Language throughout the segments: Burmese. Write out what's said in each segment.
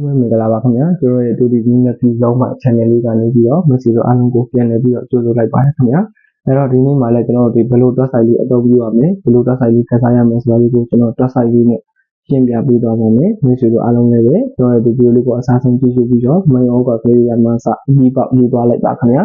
မင်္ဂလာပါခင်ဗျာကျွန်တော်ရဲ့ဒူဒီမင်းနဲ့ပြည်လုံးမှာ channel လေးကနေပြီးတော့ message အားလုံးကိုပြန်လည်ပြီးတော့ကြိုဆိုလိုက်ပါတယ်ခင်ဗျာအဲ့တော့ဒီနေ့မှာလည်းကျွန်တော်တို့ဒီဘယ်လို web site လေးအသုံးပြုရမလဲဘယ်လို web site လေးခက်စားရမလဲဆိုတာလေးကိုကျွန်တော် web site လေးနဲ့ရှင်းပြပေးသွားပါမယ် message တို့အားလုံးလည်းပဲကျွန်တော်ရဲ့ဒီ video လေးကိုအစားဆုံးကြည့်ရှုပြီးတော့ main org ကလေးရမှန်းစအပြီးပေါက်ရေးသွားလိုက်ပါခင်ဗျာ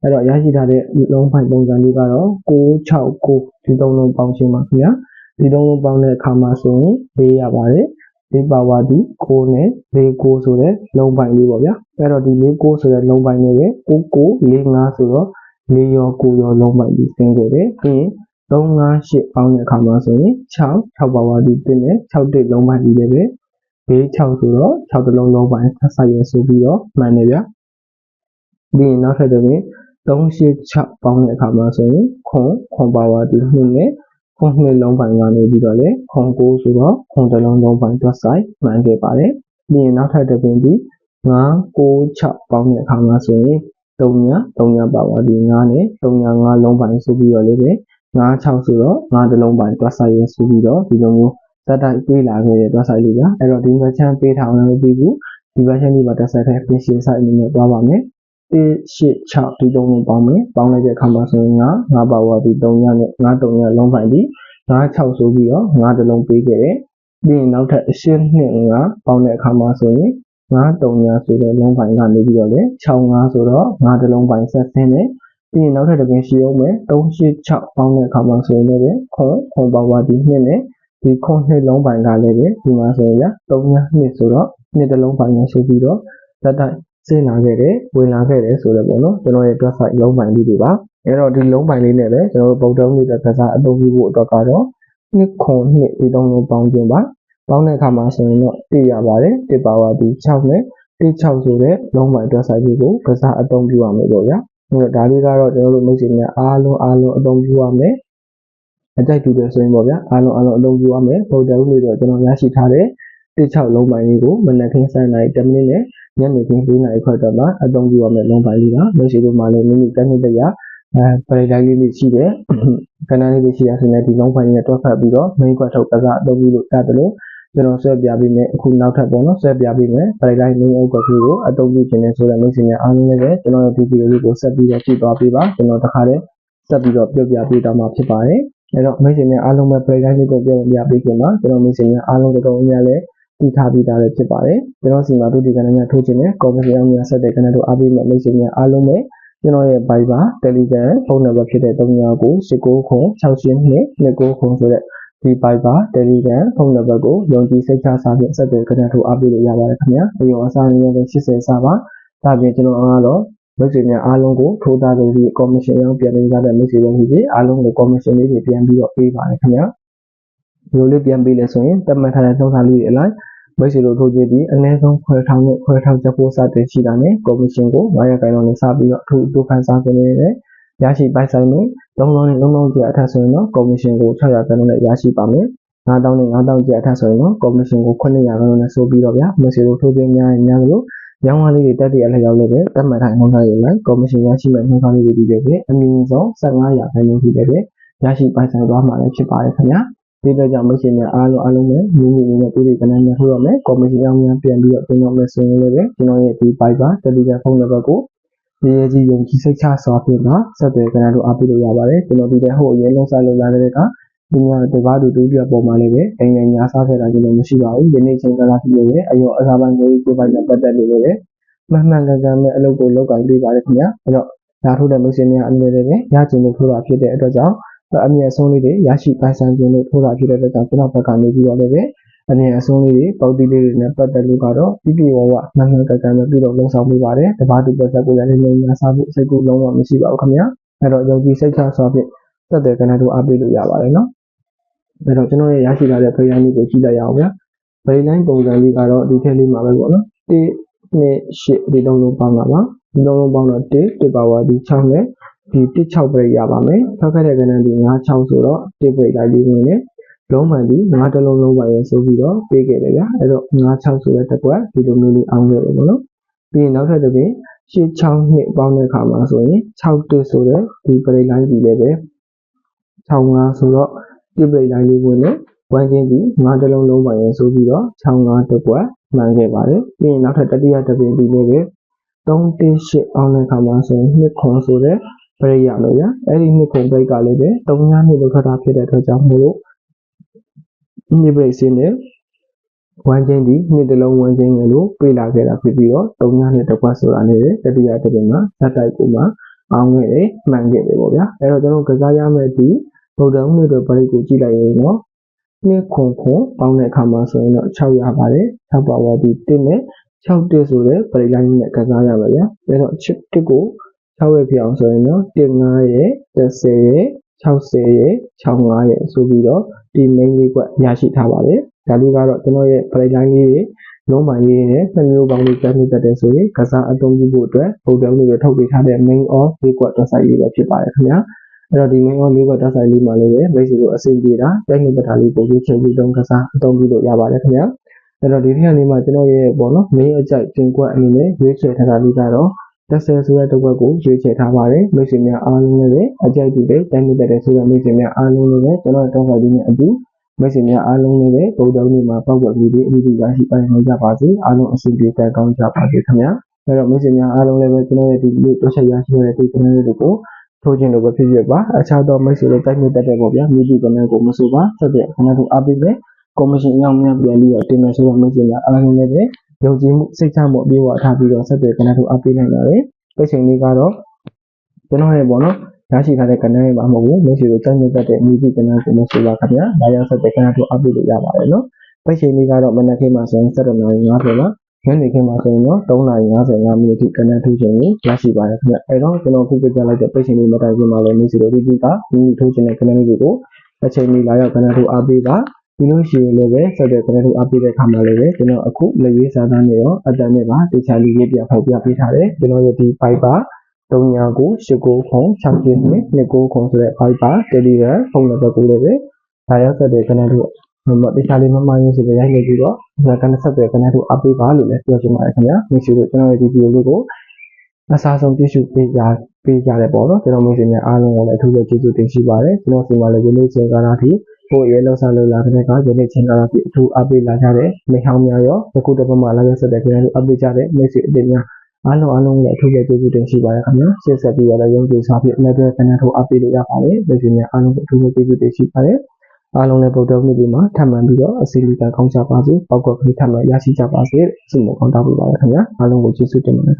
အဲ့တော့ရရှိထားတဲ့လုံးဖိုင်ပုံစံလေးကတော့669ဒီသုံးလုံးပေါင်းခြင်းပါခင်ဗျာဒီသုံးလုံးပေါင်းတဲ့အခါမှာဆိုရင်၄ရပါတယ် ဒီပါဝါဒီ6နဲ့49ဆိုတဲ့လုံးပိုင်လေးပေါ့ဗျာအဲ့တော့ဒီ49ဆိုတဲ့လုံးပိုင်လေးရဲ့9945ဆိုတော့4ရော9ရောလုံးပိုင်ပြီးဆင်းခဲ့တယ်ပြီးရင်358ပေါင်းတဲ့အခါမှာဆိုရင်6 6ပါဝါဒီတင်းနဲ့6တိတ်လုံးပိုင်ပြီးလည်းပဲ46ဆိုတော့6တလုံးလုံးပိုင်ဆက်ဆက်ရဆိုပြီးတော့မှန်တယ်ဗျာပြီးရင်နောက်ထပ်တစ်ပြင်386ပေါင်းတဲ့အခါမှာဆိုရင်ခွန်ခွန်ပါဝါဒီ2နဲ့ ခွန်နှစ်လုံးပိုင်ကနေပြီးတော့လေခွန်9ဆိုတော့ခွန်တစ်လုံးလုံးပိုင်တွက်ဆိုင်မှန်ခဲ့ပါတယ်ပြီးရင်နောက်ထပ်တစ်ပင်ပြီး9 9 6ပေါင်းတဲ့အခါမှာဆိုရင်3ည3ညပါပါဒီ9နဲ့3ည9လုံးပိုင်ဆိုပြီးတော့လေပဲ9 6ဆိုတော့9တစ်လုံးပိုင်တွက်ဆိုင်ရဆိုပြီးတော့ဒီလိုမျိုးစက်တိုက်ပေးလာခဲ့တဲ့တွက်ဆိုင်လေးကအဲ့တော့ဒီ version ပေးထားအောင်လည်းမပြီးဘူးဒီ version လေးမှာတက်ဆက်တဲ့ function site အနေနဲ့သွားပါမယ် 1 8 6ဒီသုံးလုံးပေါင်းမယ်ပေါင်းလိုက်တဲ့အခါမှာဆိုရင်9 9ပါဝါဒီ3ညနဲ့9 3ညလုံးပိုင်ဒီ9 6ဆိုပြီးတော့9တလုံးပေးခဲ့တယ်ပြီးရင်နောက်ထပ်အရှင်း2 9ပေါင်းတဲ့အခါမှာဆိုရင်9 3ညဆိုတဲ့လုံးပိုင်ကနေပြီးတော့လေ6 5ဆိုတော့9တလုံးပိုင်ဆက်ဆင်းတယ်ပြီးရင်နောက်ထပ်တစ်ပင်ရှိအောင်မယ်3 8 6ပေါင်းတဲ့အခါမှာဆိုရင်လည်းခွန်ခွန်ပါဝါဒီ2နဲ့ဒီခွန်နှစ်လုံးပိုင်ကလည်းပဲဒီမှာဆိုရင်ရ3ည2ဆိုတော့နှစ်တလုံးပိုင်ရဆိုပြီးတော့တက်တိုက် စင်လာခဲ့တယ်ဝင်လာခဲ့တယ်ဆိုတော့ပေါ့နော်ကျွန်တော်ရဲ့ website လုံးပိုင်လေးတွေပါအဲ့တော့ဒီလုံးပိုင်လေးနဲ့ပဲကျွန်တော်တို့ဗုဒ္ဓမြစ်ကစားအသုံးပြုဖို့အတွက်ကတော့နှစ်ခွန်နှစ်ဒီသုံးလုံးပေါင်းခြင်းပါပေါင်းတဲ့အခါမှာဆိုရင်တော့တည်ရပါတယ်တစ်ပါဝါဒီ6နဲ့တစ်6ဆိုတဲ့လုံးပိုင် website လေးကိုကစားအသုံးပြုရမယ်ပေါ့ဗျာအဲ့တော့ဒါလေးကတော့ကျွန်တော်တို့မိတ်ဆွေများအားလုံးအားလုံးအသုံးပြုရမယ်အကြိုက်တူတယ်ဆိုရင်ပေါ့ဗျာအားလုံးအားလုံးအသုံးပြုရမယ်ဗုဒ္ဓမြစ်တော့ကျွန်တော်ရရှိထားတဲ့ တစ်6လုံးပိုင်လေးကိုမနက်ခင်း7:00နာရီ10မိနစ်နဲ့ညနေခင်း4:00နာရီခွဲတော့မှအသုံးပြုရမယ့်လုံးပိုင်လေးပါမိတ်ဆွေတို့မှလည်းမိမိတက်နှစ်တရအဲပရိဒိုင်းလေးလေးရှိတယ်ကဏ္ဍလေးလေးရှိရဆိုရင်ဒီလုံးပိုင်နဲ့တွက်ဖက်ပြီးတော့ main ကွက်ထုတ်ကစားအသုံးပြုလို့ရတယ်လို့ကျွန်တော်ဆွဲပြပေးမယ်အခုနောက်ထပ်ပေါ့နော်ဆွဲပြပေးမယ်ပရိဒိုင်း main အုပ်ကွက်ကိုအသုံးပြုခြင်းနဲ့ဆိုတဲ့မိတ်ဆွေများအားလုံးလည်းကျွန်တော်ရဲ့ဒီဗီဒီယိုလေးကိုဆက်ပြီးတော့ကြည့်သွားပေးပါကျွန်တော်တခါတည်းဆက်ပြီးတော့ပြောပြပေးတော့မှာဖြစ်ပါတယ်အဲ့တော့မိတ်ဆွေများအားလုံးပဲပရိဒိုင်းလေးကိုပြောပြပေးခင်မှာကျွန်တော်မိတ်ဆွေများအားလုံးတော်တော်များများလည်း တည်ထားပြီးသားလည်းဖြစ်ပါတယ်ကျွန်တော်စီမှာဒုတိယကဏ္ဍများထိုးခြင်းနဲ့ comment ရောင်းများဆက်တဲ့ကဏ္ဍတို့အားပေးမဲ့မိတ်ဆွေများအားလုံးပဲကျွန်တော်ရဲ့ Viber Telegram ဖုန်းနံပါတ်ဖြစ်တဲ့39ကို19ခု682 29ခုဆိုတဲ့ဒီ Viber Telegram ဖုန်းနံပါတ်ကိုယုံကြည်စိတ်ချစာဖြင့်ဆက်သွယ်ကြတဲ့ထိုးအားပေးလို့ရပါတယ်ခင်ဗျာ။အရောအစားနည်းနည်း80စာပါ။ဒါပြင်ကျွန်တော်အားတော့မိတ်ဆွေများအားလုံးကိုထိုးသားကြပြီး commission ရောင်းပြန်ပေးကြတဲ့မိတ်ဆွေတွေဖြစ်ပြီးအားလုံးကို commission လေးတွေပြန်ပြီးတော့ပေးပါတယ်ခင်ဗျာ။ ဒီလိုလေးပြန်ပေးလဲဆိုရင်တတ်မှတ်ထားတဲ့သုံးစာလေးတွေအလိုက်မိတ်ဆွေတို့ထိုးကြည့်ပြီးအနည်းဆုံးခွဲထောင်နဲ့ခွဲထောင်ချက်ဖို့စတင်ရှိတာနဲ့ကော်မရှင်ကို900ခိုင်လုံးနဲ့စပြီးတော့အထူးဒုက္ခစားခွင့်နဲ့ရရှိပိုက်ဆိုင်မှုလုံးလုံးနဲ့လုံးလုံးကျအထက်ဆိုရင်တော့ကော်မရှင်ကို600ခိုင်လုံးနဲ့ရရှိပါမယ်9000နဲ့9000ကျအထက်ဆိုရင်တော့ကော်မရှင်ကို900ခိုင်လုံးနဲ့ဆိုပြီးတော့ဗျာမိတ်ဆွေတို့ထိုးကြည့်များရင်များလို့ရောင်းဝါးလေးတွေတက်တည်အလျောက်လည်းပဲတတ်မှတ်ထားနှုန်းထားရလိုက်ကော်မရှင်ရရှိမဲ့နှုန်းထားလေးတွေဒီလည်းပဲအမြင့်ဆုံး15ရာခိုင်နှုန်းထိလည်းပဲရရှိပိုင်ဆိုင်သွားမှာလည်းဖြစ်ပါတယ်ခင်ဗျာ ဒီတော့ကြောင့်မရှိများအားလုံးအားလုံးပဲမိမိအနေနဲ့တူတွေကဏ္ဍများထိုးရမယ်ကော်မရှင်အောင်များပြန်ပြီးတော့ပြင်တော့မယ်ဆိုရင်လည်းကျွန်တော်ရဲ့ဒီ Viber Telegram ဖုန်းနံပါတ်ကိုဒီရဲ့ကြီးယုံကြည်စိတ်ချစွာဖြင့်ပါဆက်သွယ်ကြတဲ့တို့အားပေးလို့ရပါတယ်ကျွန်တော်ဒီတဲ့ဟိုအရင်လုံးစားလို့လာတဲ့ကဒီမှာတကားတူတူပြပေါ်မှာလည်းပဲအိမ်ငယ်ညာစားခဲ့တာကျွန်တော်မရှိပါဘူးဒီနေ့ချိန်ကလာဖြစ်လို့ပဲအယောအစားပိုင်းကိုကိုယ်ပိုင်နဲ့ပတ်သက်လို့ပဲမှန်မှန်ကန်ကန်မဲ့အလုပ်ကိုလုပ်ကိုင်ပေးပါရခင်ဗျာအဲ့တော့ဓာတ်ထိုးတဲ့မိတ်ဆွေများအနေနဲ့လည်းရကျင်လို့ထိုးတာဖြစ်တဲ့အတွက်ကြောင့် အမြင့်အဆုံးလေးတွေရရှိပိုင်ဆိုင်ခြင်းလို့ထိုးတာဖြစ်တဲ့အတွက်ကြောင့်ကျွန်တော်ဘက်ကနေပြီးတော့လည်းပဲအမြင့်အဆုံးလေးတွေပေါက်တီးလေးတွေနဲ့ပတ်သက်လို့ကတော့ပြပြဝဝမှန်မှန်ကန်ကန်နဲ့ပြုလုပ်လုံဆောင်ပေးပါတယ်တပါးတူပတ်သက်ကိုလည်းလည်းလည်းများစားဖို့စိတ်ကူးလုံးဝမရှိပါဘူးခင်ဗျာအဲ့တော့ယုံကြည်စိတ်ချစွာဖြင့်သက်တဲ့ကနေတို့အားပေးလို့ရပါတယ်နော်အဲ့တော့ကျွန်တော်ရဲ့ရရှိလာတဲ့ဖိရိုင်းလေးကိုကြည့်လိုက်ရအောင်ဗျာဖိရိုင်းပုံစံလေးကတော့ဒီထက်လေးမှာပဲပေါ့နော်1 2 8ဒီလုံးလုံးပေါင်းတာပါဒီလုံးလုံးပေါင်းတော့1 1ပါဝါဒီ6နဲ့ ဒီ16ပြိရပါမယ်။ထောက်ခဲ့တဲ့ကဏ္ဍဒီ96ဆိုတော့1ပြိလိုက်လေးဝင်နဲ့လုံးမှန်ဒီ9တလုံးလုံးပါရဆိုပြီးတော့ပေးခဲ့တယ်ဗျာ။အဲ့တော့96ဆိုတဲ့တစ်ကွက်ဒီလိုမျိုးလေးအောင်ခဲ့တယ်ပေါ့နော်။ပြီးရင်နောက်ထပ်တစ်ပင်86နှစ်ပေါင်းတဲ့အခါမှာဆိုရင်6တက်ဆိုတဲ့ဒီပြိလိုင်းဒီလည်းပဲ65ဆိုတော့1ပြိလိုင်းလေးဝင်နဲ့ဝိုင်းချင်းဒီ9တလုံးလုံးပါရဆိုပြီးတော့65တစ်ကွက်မှန်ခဲ့ပါတယ်ပြီးရင်နောက်ထပ်တတိယတစ်ပင်ဒီလေးပဲ318အောင်တဲ့အခါမှာဆိုရင်နှစ်ခွန်ဆိုတဲ့ ပရိယာလို့ရအဲ့ဒီနှစ်ခွန်ပရိတ်ကလည်းပဲ3ညနှစ်လို့ထွက်တာဖြစ်တဲ့အတွက်ကြောင့်မို့လို့နှစ်ပရိတ်စင်းနဲ့ဝမ်းချင်းဒီနှစ်တလုံးဝမ်းချင်းငယ်လို့ပြေးလာခဲ့တာဖြစ်ပြီးတော့3ညနှစ်တစ်ခွက်ဆိုတာနဲ့တတိယတစ်ပင်မှာဇက်တိုက်ကိုမှအောင်ခဲ့တယ်မှန်ခဲ့တယ်ပေါ့ဗျာအဲ့တော့ကျွန်တော်ကစားရမယ့်ဒီဗုဒ္ဓဦးနှစ်တို့ပရိတ်ကိုကြည့်လိုက်ရင်တော့နှစ်ခွန်ခွန်ပေါင်းတဲ့အခါမှာဆိုရင်တော့6ရပါတယ်6ပါဝါဒီ1နဲ့6တက်ဆိုတဲ့ပရိလိုင်းနဲ့ကစားရပါဗျာအဲတော့ချစ်တစ်ကို 6ရဲ့ဖြစ်အောင်ဆိုရင်တော့1 5ရဲ့10ရဲ့60ရဲ့65ရဲ့ဆိုပြီးတော့ဒီ main လေးကွက်ရရှိထားပါတယ်ဒါလေးကတော့ကျွန်တော်ရဲ့ပရိလိုင်းလေးတွေလုံးမိုင်လေးနဲ့နှစ်မျိုးပေါင်းလေးကမ်းမိတတ်တယ်ဆိုရင်ကစားအသုံးပြုဖို့အတွက်ဗုဒ္ဓဦးတွေထုတ်ပေးထားတဲ့ main of လေးကွက်တော့ဆိုင်လေးပဲဖြစ်ပါတယ်ခင်ဗျာအဲ့တော့ဒီ main on လေးကတက်ဆိုင်လေးမှာလည်းပဲမိတ်ဆွေတို့အဆင်ပြေတာတိုက်နေပတ်တာလေးကိုရွေးချယ်ပြီးတုံးကစားအသုံးပြုလို့ရပါတယ်ခင်ဗျာအဲ့တော့ဒီထက်လေးမှာကျွန်တော်ရဲ့ပေါ့နော် main အကြိုက်တင်ကွက်အနေနဲ့ရွေးချယ်ထားတာလေးကတော့ တက်ဆယ်ဆိုတဲ့တစ်ကွက်ကိုရွေးချယ်ထားပါတယ်မိတ်ဆွေများအားလုံးလည်းပဲအကြိုက်တူတဲ့တိုက်နေပတ်တဲ့ဆိုတဲ့မိတ်ဆွေများအားလုံးလည်းပဲကျွန်တော်တောင်းပါခြင်းနဲ့အတူမိတ်ဆွေများအားလုံးလည်းပဲဗုဒ္ဓဦးနေ့မှာပောက်ကွက်ပြီးဒီအမှုကြီးရရှိပိုင်နိုင်ကြပါစေအားလုံးအဆင်ပြေကြကောင်းကြပါစေခင်ဗျာအဲ့တော့မိတ်ဆွေများအားလုံးလည်းပဲကျွန်တော်ရဲ့ဒီနေ့တွက်ချက်ရရှိတဲ့ဒီကနေ့လေးတွေကိုထိုးခြင်းလို့ပဲဖြစ်ဖြစ်ပါအခြားသောမိတ်ဆွေတွေတိုက်နေတတ်တဲ့ပေါ့ဗျာမိဒီကနန်းကိုမဆိုပါဆက်တဲ့ခဏတို့အပိပဲကော်မရှင်အရောက်များပြန်ပြီးတော့တင်မယ်ဆိုတော့မိတ်ဆွေများအားလုံးလည်းပဲ ယုံကြည်မှုစိတ်ချမှုအပြည့်အဝထားပြီးတော့ဆက်တဲ့ခဏတို့အပိနိုင်ပါတယ်ပိတ်ချိန်လေးကတော့ကျွန်တော်ရဲ့ပေါ့နော်ရရှိထားတဲ့ကနန်းရဲ့မှာမဟုတ်ဘူးမိတ်ဆွေတို့တိုက်နေတတ်တဲ့မိဒီကနန်းကိုမဆိုပါခင်ဗျာဒါရောက်ဆက်တဲ့ခဏတို့အပိလို့ရပါတယ်နော်ပိတ်ချိန်လေးကတော့မနက်ခင်းမှာဆိုရင်7:50ပါညနေခင်းမှာဆိုရင်တော့3:55မိနစ်ထိကနန်းထိုးချိန်ကိုရရှိပါတယ်ခင်ဗျအဲတော့ကျွန်တော်ခုပြပြလိုက်တဲ့ပိတ်ချိန်လေးမတိုင်ခင်မှာလည်းမိတ်ဆွေတို့ဒီဒီကမိမိထိုးချိန်တဲ့ကနန်းလေးတွေကိုအချိန်မီလာရောက်ကနန်းထိုးအားပေးပါ ပြီးလို့ရှိရင်လည်းပဲဆက်တဲ့ကနန်းထိုးအားပေးတဲ့အခါမှာလည်းပဲကျွန်တော်အခုလက်ရေးစာသားနဲ့ရောအတန်နဲ့ပါတေချာလေးရေးပြဖောက်ပြပေးထားတယ်ကျွန်တော်ရဲ့ဒီ Viber 39ကို89ခု6နှစ်29ခုဆိုတဲ့ Viber Telegram ဖုန်းနံပါတ်ကိုလည်းပဲဒါရောက်ဆက်တဲ့ကနန်းထိုးမတေချာလေးမမရင်းစီပဲရိုက်လိုက်ပြီးတော့ဒါကနဆက်တဲ့ကနန်းထိုးအားပေးပါလို့လည်းပြောချင်ပါတယ်ခင်ဗျာမိတ်ဆွေတို့ကျွန်တော်ရဲ့ဒီဗီဒီယိုလေးကိုအစားဆုံးကြည့်ရှုပေးကြပေးကြတယ်ပေါ့နော်ကျွန်တော်မိတ်ဆွေများအားလုံးကိုလည်းအထူးပဲကျေးဇူးတင်ရှိပါတယ်ကျွန်တော်စီမှာလည်းဒီနေ့ချိန်ကာလထိ ကိုယ့်ရဲ့လောက်ဆလောက်လာတဲ့ကဒီနေ့ချိန်ကာလထိအထူးအားပေးလာကြတဲ့မိဟောင်းများရောယခုတစ်ပတ်မှလာရဆက်တဲ့ခင်ဗျားတို့အားပေးကြတဲ့မိတ်ဆွေအစ်များအားလုံးအားလုံးလည်းအထူးပဲကျေးဇူးတင်ရှိပါတယ်ခင်ဗျာဆက်ဆက်ပြီးတော့လည်းရုံးကြိုးစားပြီးအမြဲတမ်းခင်ဗျားတို့အားပေးလို့ရပါတယ်မိတ်ဆွေများအားလုံးအထူးပဲကျေးဇူးတင်ရှိပါတယ်အားလုံးလည်းဗုဒ္ဓမြစ်ဒီမှာထပ်မံပြီးတော့အစီအလိကကောင်းကြပါစေပောက်ကွက်ကလေးထပ်မံရရှိကြပါစေဆုမကောင်းတောင်းပေးပါရခင်ဗျာအားလုံးကိုကျေးဇူးတင်ပါတယ်